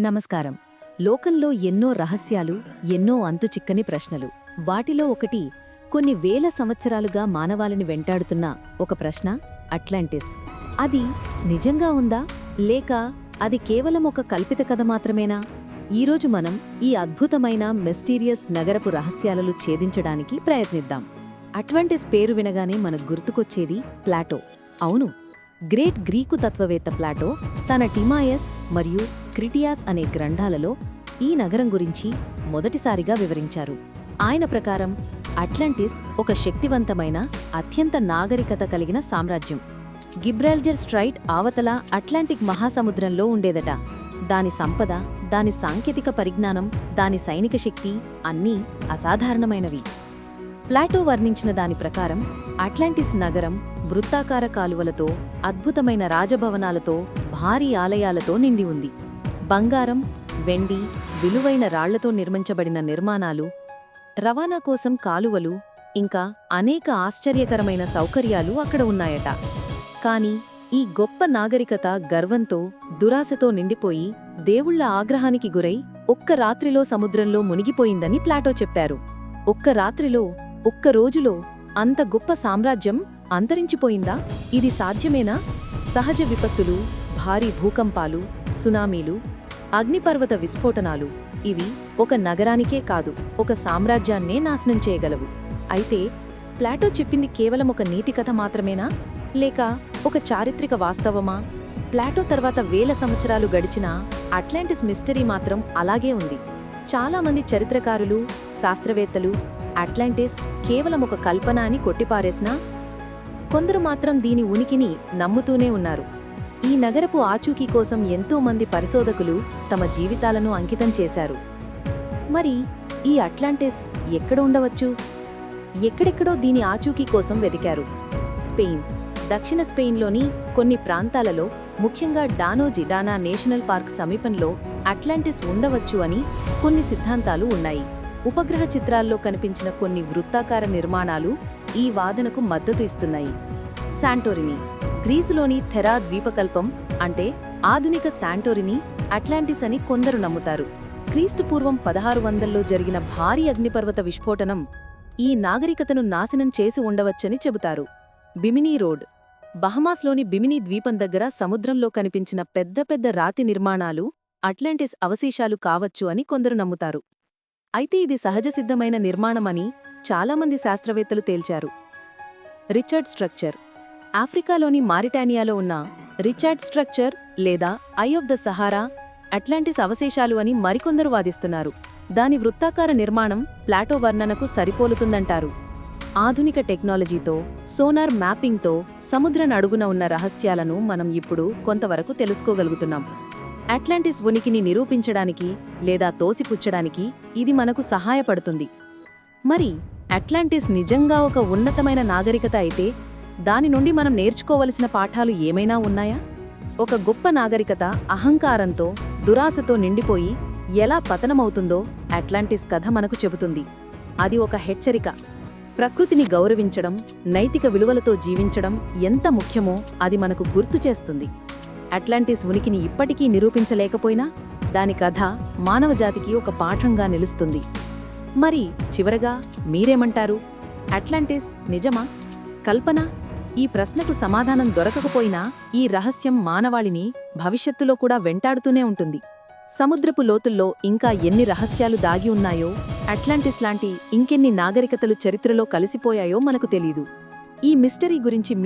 నమస్కారం. లోకంలో ఎన్నో రహస్యాలు ఎన్నో అంతుచిక్కని ప్రశ్నలు. వాటిలో ఒకటి కొన్ని వేల సంవత్సరాలుగా మానవాళిని వెంటాడుతున్న ఒక ప్రశ్న అట్లాంటిస్. అది నిజంగా ఉందా? లేక అది కేవలం ఒక కల్పిత కథ మాత్రమేనా? ఈరోజు మనం ఈ అద్భుతమైన మిస్టీరియస్ నగరపు రహస్యాలను ఛేదించడానికి ప్రయత్నిద్దాం. అట్లాంటిస్ పేరు వినగానే మనకు గుర్తుకొచ్చేది ప్లాటో. అవును గ్రేట్ గ్రీకు తత్వవేత్త ప్లాటో తన టిమాయస్ మరియు క్రిటియాస్ అనే గ్రంథాలలో ఈ నగరం గురించి మొదటిసారిగా వివరించారు. ఆయన ప్రకారం అట్లాంటిస్ ఒక శక్తివంతమైన అత్యంత నాగరికత కలిగిన సామ్రాజ్యం. గిబ్రాల్జర్ స్ట్రైట్ ఆవతల అట్లాంటిక్ మహాసముద్రంలో ఉండేదట. దాని సంపద దాని సాంకేతిక పరిజ్ఞానం దాని సైనిక శక్తి అన్నీ అసాధారణమైనవి. ప్లాటో వర్ణించిన దాని ప్రకారం అట్లాంటిస్ నగరం వృత్తాకార కాలువలతో అద్భుతమైన రాజభవనాలతో భారీ ఆలయాలతో నిండి ఉంది. బంగారం వెండి విలువైన రాళ్ళతో నిర్మించబడిన నిర్మాణాలు రవాణా కోసం కాలువలు ఇంకా అనేక ఆశ్చర్యకరమైన సౌకర్యాలు అక్కడ ఉన్నాయట. కాని ఈ గొప్ప నాగరికత గర్వంతో దురాశతో నిండిపోయి దేవుళ్ళ ఆగ్రహానికి గురై ఒక్క రాత్రిలో సముద్రంలో మునిగిపోయిందని ప్లాటో చెప్పారు. ఒక్క రాత్రిలో ఒక్క రోజులో అంత గొప్ప సామ్రాజ్యం అంతరించిపోయిందా? ఇది సాధ్యమేనా? సహజ విపత్తులు భారీ భూకంపాలు సునామీలు అగ్నిపర్వత విస్ఫోటనాలు. ఇవి ఒక నగరానికే కాదు ఒక సామ్రాజ్యాన్నే నాశనం చేయగలవు. అయితే ప్లాటో చెప్పింది కేవలం ఒక నీతి కథ మాత్రమేనా? లేక ఒక చారిత్రక వాస్తవమా? ప్లాటో తర్వాత వేల సంవత్సరాలు గడిచినా అట్లాంటిస్ మిస్టరీ మాత్రం అలాగే ఉంది. చాలామంది చరిత్రకారులు శాస్త్రవేత్తలు అట్లాంటిస్ కేవలం ఒక కల్పన అని కొట్టిపారేసినా కొందరు మాత్రం దీని ఉనికిని నమ్ముతూనే ఉన్నారు. ఈ నగరపు ఆచూకీ కోసం ఎంతో మంది పరిశోధకులు తమ జీవితాలను అంకితం చేశారు. మరి ఈ అట్లాంటిస్ ఎక్కడ ఉండవచ్చు? ఎక్కడెక్కడో దీని ఆచూకీ కోసం వెతికారు. స్పెయిన్ దక్షిణ స్పెయిన్లోని కొన్ని ప్రాంతాలలో ముఖ్యంగా డానోజి డానా నేషనల్ పార్క్ సమీపంలో అట్లాంటిస్ ఉండవచ్చు అని కొన్ని సిద్ధాంతాలు ఉన్నాయి. ఉపగ్రహ చిత్రాల్లో కనిపించిన కొన్ని వృత్తాకార నిర్మాణాలు ఈ వాదనకు మద్దతు ఇస్తున్నాయి. శాంటోరిని గ్రీసులోని థెరా ద్వీపకల్పం అంటే ఆధునిక శాంటోరిని అట్లాంటిస్ అని కొందరు నమ్ముతారు. క్రీస్తుపూర్వం పదహారు వందల్లో జరిగిన భారీ అగ్నిపర్వత విస్ఫోటనం ఈ నాగరికతను నాశనం చేసి ఉండవచ్చని చెబుతారు. బిమినీ రోడ్ బహమాస్లోని బిమినీ ద్వీపం దగ్గర సముద్రంలో కనిపించిన పెద్ద పెద్ద రాతి నిర్మాణాలు అట్లాంటిస్ అవశేషాలు కావచ్చు అని కొందరు నమ్ముతారు. అయితే ఇది సహజసిద్ధమైన నిర్మాణమని చాలామంది శాస్త్రవేత్తలు తేల్చారు. రిచర్డ్ స్ట్రక్చర్ ఆఫ్రికాలోని మారిటానియాలో ఉన్న రిచర్డ్ స్ట్రక్చర్ లేదా eye of the Sahara Atlantis అవశేషాలు అని మరికొందరు వాదిస్తున్నారు. దాని వృత్తాకార నిర్మాణం ప్లాటో వర్ణనకు సరిపోలుతుందంటారు. ఆధునిక టెక్నాలజీతో సోనార్ మ్యాపింగ్తో సముద్ర అడుగున ఉన్న రహస్యాలను మనం ఇప్పుడు కొంతవరకు తెలుసుకోగలుగుతున్నాం. అట్లాంటిస్ ఉనికిని నిరూపించడానికి లేదా తోసిపుచ్చడానికి ఇది మనకు సహాయపడుతుంది. మరి అట్లాంటిస్ నిజంగా ఒక ఉన్నతమైన నాగరికత అయితే దాని నుండి మనం నేర్చుకోవలసిన పాఠాలు ఏమైనా ఉన్నాయా? ఒక గొప్ప నాగరికత అహంకారంతో దురాశతో నిండిపోయి ఎలా పతనమవుతుందో అట్లాంటిస్ కథ మనకు చెబుతుంది. అది ఒక హెచ్చరిక. ప్రకృతిని గౌరవించడం నైతిక విలువలతో జీవించడం ఎంత ముఖ్యమో అది మనకు గుర్తు చేస్తుంది. అట్లాంటిస్ ఉనికిని ఇప్పటికీ నిరూపించలేకపోయినా దాని కథ మానవజాతికి ఒక పాఠంగా నిలుస్తుంది. మరి చివరగా మీరేమంటారు? అట్లాంటిస్ నిజమా? కల్పన? ఈ ప్రశ్నకు సమాధానం దొరకకపోయినా ఈ రహస్యం మానవాళిని భవిష్యత్తులో కూడా వెంటాడుతూనే ఉంటుంది. సముద్రపు లోతుల్లో ఇంకా ఎన్ని రహస్యాలు దాగి ఉన్నాయో అట్లాంటిస్ లాంటి ఇంకెన్ని నాగరికతలు చరిత్రలో కలిసిపోయాయో మనకు తెలీదు. ఈ మిస్టరీ గురించి మీ